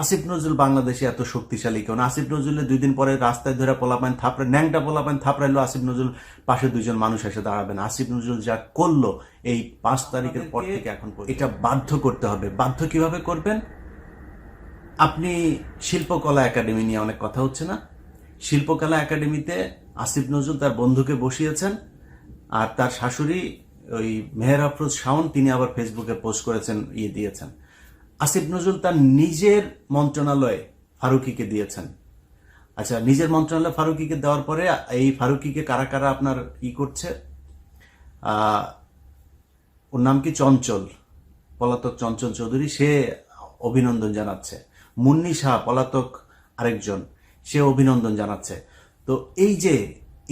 আসিফ নজরুল বাংলাদেশে এত শক্তিশালী কেন আসিফ নজরুলের দুই দিন পরে রাস্তায় ধরে পোলাপান থাপড়ে ন্যাংটা পোলাপান থাপড়াইলো আসিফ নজরুল। পাশে দুইজন মানুষ এসে দাঁড়াবেন। আসিফ নজরুল যা করল এই পাঁচ তারিখের পর থেকে এখন এটা বাধ্য করতে হবে। বাধ্য কীভাবে করবেন? আপনি শিল্পকলা একাডেমি নিয়ে অনেক কথা হচ্ছে না? শিল্পকলা একাডেমিতে আসিফ নজরুল তার বন্ধুকে বসিয়েছেন আর তার শাশুড়ি ওই মেহের আফরোজ শাওন তিনি আবার ফেসবুকে পোস্ট করেছেন ইয়ে দিয়েছেন। আসিফ নজরুল তার নিজের মন্ত্রণালয়ে ফারুকিকে দিয়েছেন। আচ্ছা নিজের মন্ত্রণালয়ে ফারুকিকে দেওয়ার পরে এই ফারুকিকে কারা কারা আপনার ই করছে? ওর নাম কি? চঞ্চল, পলাতক চঞ্চল চৌধুরী, সে অভিনন্দন জানাচ্ছে। মুন্নি শাহ, পলাতক আরেকজন, সে অভিনন্দন জানাচ্ছে। তো এই যে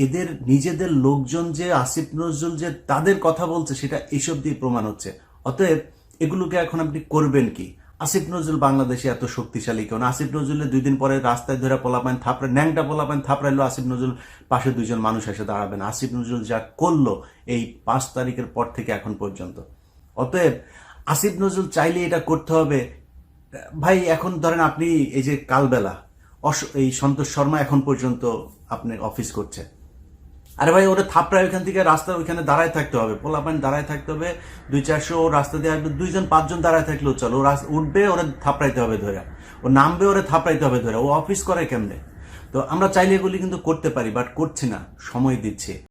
এদের নিজেদের লোকজন যে আসিফ নজরুল যে তাদের কথা বলছে, সেটা এইসব দিয়ে প্রমাণ হচ্ছে। অতএব এগুলোকে এখন আপনি করবেন কি? আসিফ নজরুল বাংলাদেশে এত শক্তিশালী কেন আসিফ নজরুলের দুই দিন পরে রাস্তায় ধরে পোলাপান থাপড়ে ন্যাংটা পোলাপান থাপড়াইলো আসিফ নজরুল। পাশে দুইজন মানুষ এসে দাঁড়াবেন। আসিফ নজরুল যা করল এই পাঁচ তারিখের পর থেকে এখন পর্যন্ত। অতএব আসিফ নজরুল চাইলে এটা করতে হবে। ভাই, এখন ধরেন আপনি এই যে কালবেলা, অস- এই সন্তোষ শর্মা এখন পর্যন্ত আপনি অফিস করছে আরে ভাই ওরা থাপড়ায় ওইখান থেকে রাস্তা ওইখানে দাঁড়ায় থাকতে হবে। পোলা পানি দাঁড়ায় থাকতে হবে, দুই চারশো রাস্তা দিয়ে আসবে, দুইজন পাঁচজন দাঁড়ায় থাকলেও চলো। ও উঠবে, ওরা থাপড়াইতে হবে ধরে ও নামবে, ওরা থাপড়াইতে হবে ধরে ও অফিস করে কেমনে? তো আমরা চাইলে এগুলি কিন্তু করতে পারি, বাট করছি না। সময় দিচ্ছি।